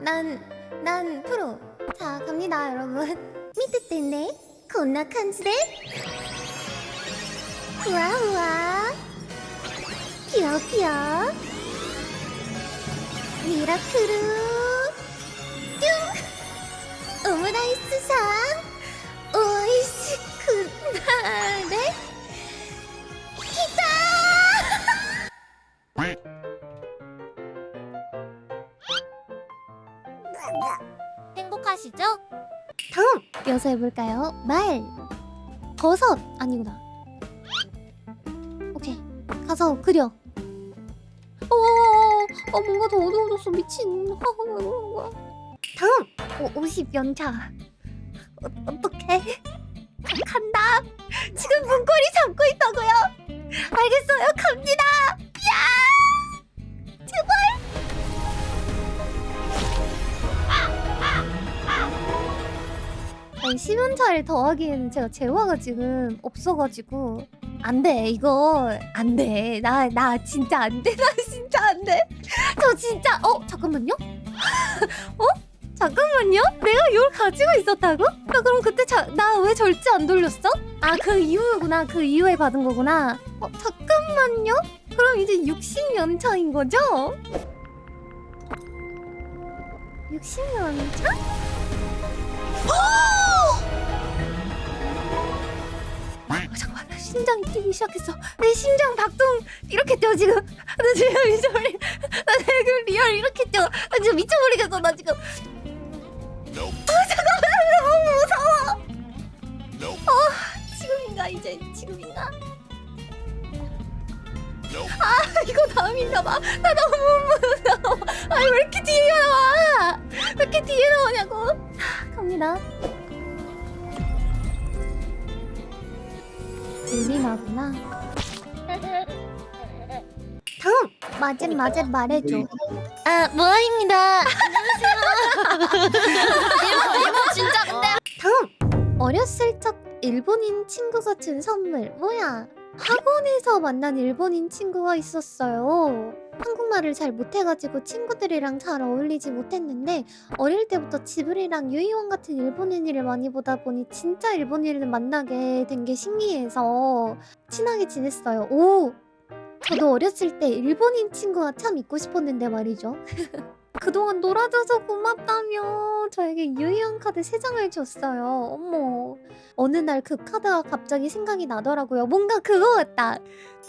난, 난 프로. 자, 갑니다, 여러분. 미트 때네. 건나 칸스레. 우와, 우와. 귀여워, 귀여워. 미라크루. 뿅. 오므라이스 상. 행복하시죠? 다음 이어서 해볼까요? 말 버섯 아니구나. 오케이 가서 그려. 어, 어 뭔가 더 어두워졌어. 미친. 어, 왜 그러는 거야 다음 오, 50 연차. 어, 어떡해. 가- 간다. 지금 문고리 잡고 있다고요? 알겠어요. 갑니다 심연차를 더하기에는 제가 재화가 지금 없어가지고 안 돼 이거 안돼. 나 나 진짜 안 돼. 나 진짜 안 돼. 저 진짜 어 잠깐만요. 어? 잠깐만요? 내가 이걸 가지고 있었다고? 나 그럼 그때 나 왜 절제 안 돌렸어? 아 그 이후구나. 그 이후에 받은 거구나. 어 잠깐만요. 그럼 이제 60년 차인 거죠? 60년 차? 아, 잠깐만 나 심장이 뛰기 시작했어. 내 심장 박동 이렇게 뛰어 지금. 나 지금 미쳐버리 나 지금 리얼 이렇게 뛰어. 나 지금 미쳐버리겠어 나 지금. 아 잠깐만 너무 무서워. 어 지금인가 이제 지금인가? 아 이거 다음인가 봐 나 너무 무서워. 아왜 이렇게 뒤에 나와? 왜 이렇게 뒤에 나오냐고? 하, 갑니다 우리나구나. 다음 맞은 맞은 말해줘. 아 모아입니다. 이거 진짜 근데 다음 어렸을 적 일본인 친구가 준 선물 뭐야? 학원에서 만난 일본인 친구가 있었어요. 한국말을 잘 못해가지고 친구들이랑 잘 어울리지 못했는데 어릴 때부터 지브리랑 유이원 같은 일본인을 많이 보다 보니 진짜 일본인을 만나게 된 게 신기해서 친하게 지냈어요. 오! 저도 어렸을 때 일본인 친구가 참 있고 싶었는데 말이죠. 그동안 놀아줘서 고맙다며 저에게 유희왕 카드 3장을 줬어요. 어머. 어느 날 그 카드가 갑자기 생각이 나더라고요. 뭔가 그거 같다.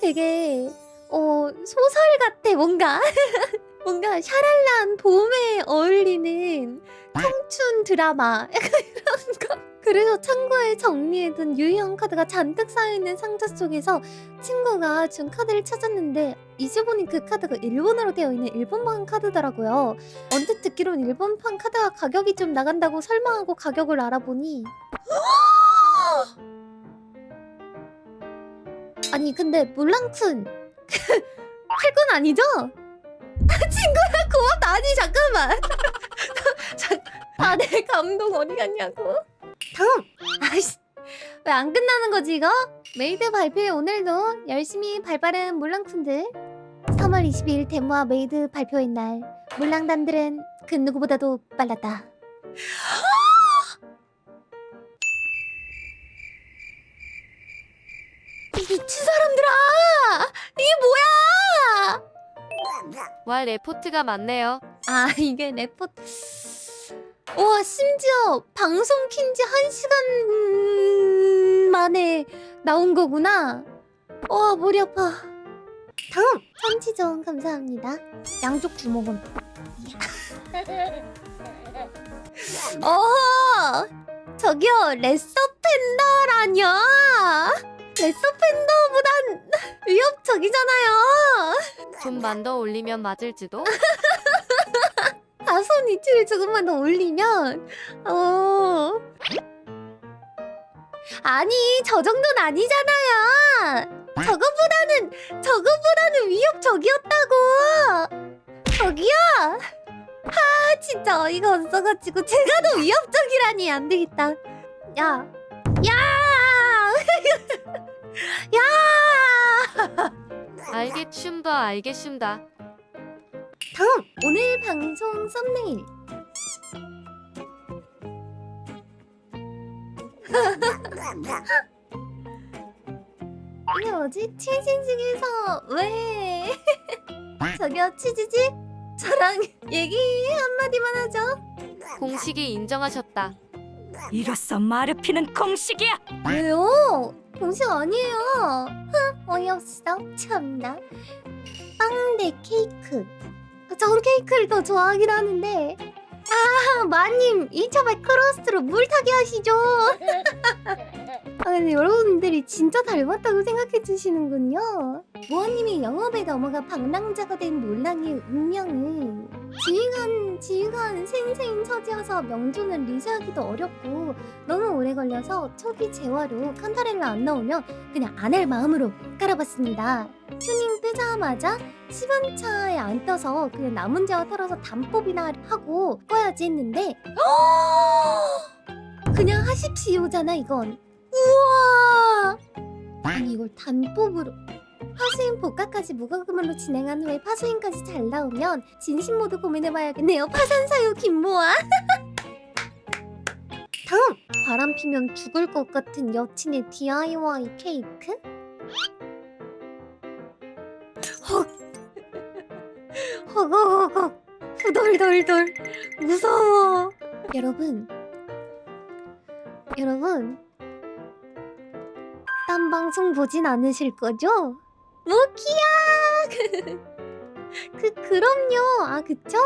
되게 어 소설 같아 뭔가. 뭔가 샤랄란 봄에 어울리는 청춘 드라마 약간 이런 거. 그래서 창고에 정리해둔 유희왕 카드가 잔뜩 쌓여있는 상자 속에서 친구가 준 카드를 찾았는데 이제 보니 그 카드가 일본어로 되어 있는 일본판 카드더라고요. 언뜻 듣기론 일본판 카드가 가격이 좀 나간다고 설마하고 가격을 알아보니 아니 근데 물랑쿤 할건 아니죠? 친구야 고맙다. 아니 잠깐만. 아 내 감동 어디 갔냐고? 다음. 아이씨 왜 안 끝나는 거지 이거? 메이드 발표회 오늘도 열심히 발빠른 물랑쿤들. 3월 22일 데모와 메이드 발표의 날. 물랑단들은 그 누구보다도 빨랐다 미친 사람들아! 이게 뭐야? 와 레포트가 많네요. 아 이게 레포트. 와 심지어 방송 킨지 한 시간 만에 나온 거구나. 와 머리 아파. 다음! 참치전 감사합니다. 양쪽 주먹은 어 저기요 레서 팬더라뇨 레서 팬더보단 위협적이잖아요. 좀만 더 올리면 맞을지도. 다손 이치를 조금만 더 올리면? 어. 아니 저 정도는 아니잖아요. 저거보다는 저거보다는 위협적이었다고. 저기요. 아 진짜 어이가 없어가지고 제가 더 위협적이라니 안 되겠다. 야 야! 야! 알겠춤다 알겠춤다. 다음 오늘 방송 썸네일. 이게 뭐지? 치즈 중에서 왜? 저기요 치즈지? 저랑 얘기 한마디만 하죠. 공식이 인정하셨다. 이로써 마르피는 공식이야. 왜요? 공식 아니에요. 흥, 어이없어. 참나. 빵대 케이크. 전 케이크를 더 좋아하긴 하는데. 아, 마님 2차 크로스로 물 타게 하시죠. 아, 근데 여러분들이 진짜 닮았다고 생각해 주시는군요. 모아님이 영업에 넘어가 방랑자가 된 몰랑이의 운명은 지휘관, 지휘관 생생 처지여서 명조는 리즈하기도 어렵고 너무 오래 걸려서 초기 재화로 칸타렐라 안 나오면 그냥 안 할 마음으로 깔아봤습니다. 튜닝 뜨자마자 시간차에 안 떠서 그냥 남은 재화 털어서 단법이나 하고 꺼야지 했는데 그냥 하십시오잖아 이건. 우와! 아니 이걸 단법으로 파수인 복각까지 무과금으로 진행한 후에 파수인까지 잘 나오면 진심 모드 고민해봐야겠네요. 파산사유 김모아. 다음 바람 피면 죽을 것 같은 여친의 DIY 케이크? 헉 허걱허걱 후덜덜덜 무서워 여러분 여러분 딴 방송 보진 않으실 거죠? 무키야 그 그럼요 아 그쵸?